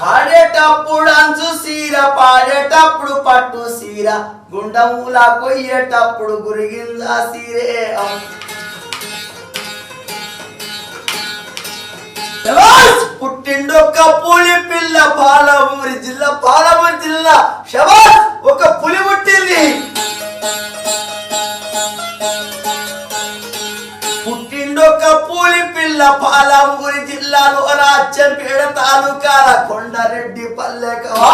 పాడేటప్పుడు అంచు సీర పాడేటప్పుడు పట్టు సీర గుండములా కొయ్యేటప్పుడు గురిగిందా సీరే. పుట్టిండు పుట్టిండొక్క పులి పిల్ల పాలమూరి జిల్లా పాలమూరి జిల్లా. శబాష్ ఒక పులి పుట్టింది. పుట్టిండొక్క పూలి పిల్ల పాలమూరి జిల్లాలో రాజ్యంపేడ తాలూకాల కొండరెడ్డి పల్లెకవా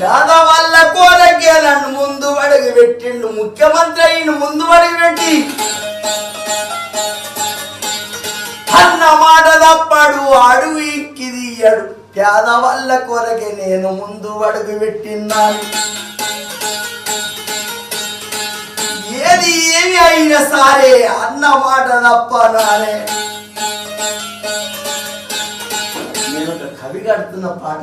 పేదవాళ్ళ కోరకే నన్ను ముందు అడుగు పెట్టిండు ముఖ్యమంత్రి అయిన ముందు అడుగు పెట్టి. అన్న మాట తప్పడు అడుగు ఇక్కిదియ్యడు పేదవాళ్ళ కొరకే నేను ముందు అడుగు పెట్టిన్నాను. అయినా సరే అన్న మాట తప్ప నానే. నేను ఒక కవి కడుతున్న పాట